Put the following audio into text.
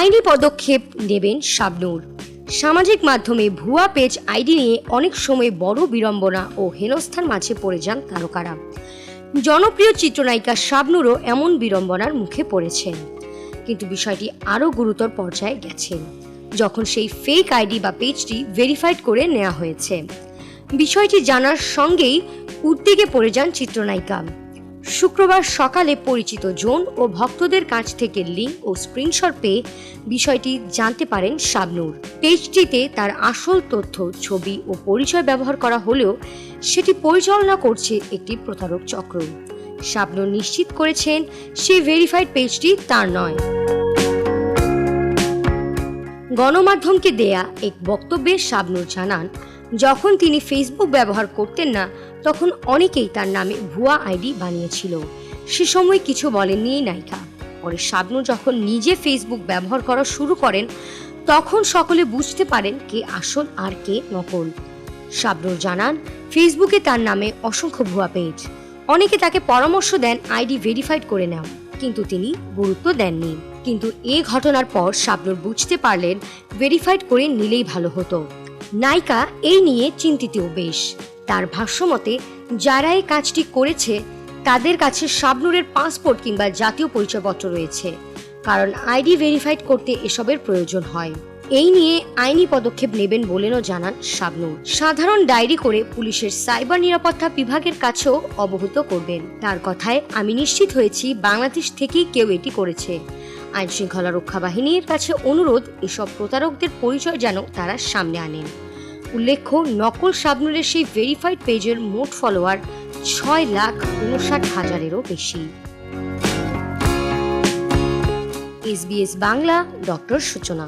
আইনি পদক্ষেপ নেবেন শাবনুর। সামাজিক মাধ্যমে ভুয়া পেজ আইডি নিয়ে অনেক সময় বড় বিড়ম্বনা ও হেনস্থার মাঝে পড়ে যান তারকারা। জনপ্রিয় চিত্রনায়িকা শাবনূরও এমন বিড়ম্বনার মুখে পড়েছেন। কিন্তু বিষয়টি আরও গুরুতর পর্যায়ে গেছে, যখন সেই ফেক আইডি বা পেজটি ভেরিফাইড করে নেওয়া হয়েছে। বিষয়টি জানার সঙ্গেই উদ্বেগে পড়ে যান চিত্রনায়িকা। শুক্রবার সকালে পরিচিত জোন ও ভক্তদের কাছ থেকে লিঙ্ক ও স্ক্রিনশট পেয়ে বিষয়টি জানতে পারেন শাবনুর। পেজটিতে তার আসল তথ্য, ছবি ও পরিচয় ব্যবহার করা হলেও সেটি পরিচালনা করছে একটি প্রতারক চক্র। শাবনুর নিশ্চিত করেছেন সেই ভেরিফাইড পেজটি তার নয়। গণমাধ্যমকে দেয়া এক বক্তব্যে শাবনুর জানান যখন তিনি ফেসবুক ব্যবহার করতেন না, তখন অনেকেই তার নামে ভুয়া আইডি বানিয়েছিল। সে সময় কিছু বলেননি নায়িকা। পরে শাবনু যখন নিজে ফেসবুক ব্যবহার করা শুরু করেন, তখন সকলে বুঝতে পারেন কে আসল আর কে নকল। শাবনূর জানান ফেসবুকে তার নামে অসংখ্য ভুয়া পেজ অনেকে তাকে পরামর্শ দেন আইডি ভেরিফাইড করে নাও কিন্তু তিনি গুরুত্ব দেননি। কিন্তু এ ঘটনার পর শাবনূর বুঝতে পারলেন ভেরিফাইড করে নিলেই ভালো হতো। নায়িকা এই নিয়ে চিন্তিতও বেশ। তার ভাষ্যমতে, যারা এই কাজটি করেছে, তাদের কাছে শাবনূরের পাসপোর্ট কিংবা জাতীয় পরিচয়পত্র রয়েছে, কারণ আইডি ভেরিফাইড করতে এসবের প্রয়োজন হয়। এই নিয়ে আইনি পদক্ষেপ নেবেন বলেও জানান শাবনূর। সাধারণ ডায়েরি করে পুলিশের সাইবার নিরাপত্তা বিভাগের কাছেও অবহিত করবেন। তার কথায়, আমি নিশ্চিত হয়েছি, বাংলাদেশ থেকেই কেউ এটি করেছে। আইন শৃঙ্খলা রক্ষা বাহিনীর কাছে অনুরোধ, এসব প্রতারকদের পরিচয় যেন তারা সামনে আনেন। উল্লেখ্য, নকল সাবনুরের সেই ভেরিফাইড পেজের মোট ফলোয়ার ছয় লাখ উনষাট হাজারেরও বেশি। এসবিএস বাংলা, ডক্টর সূচনা।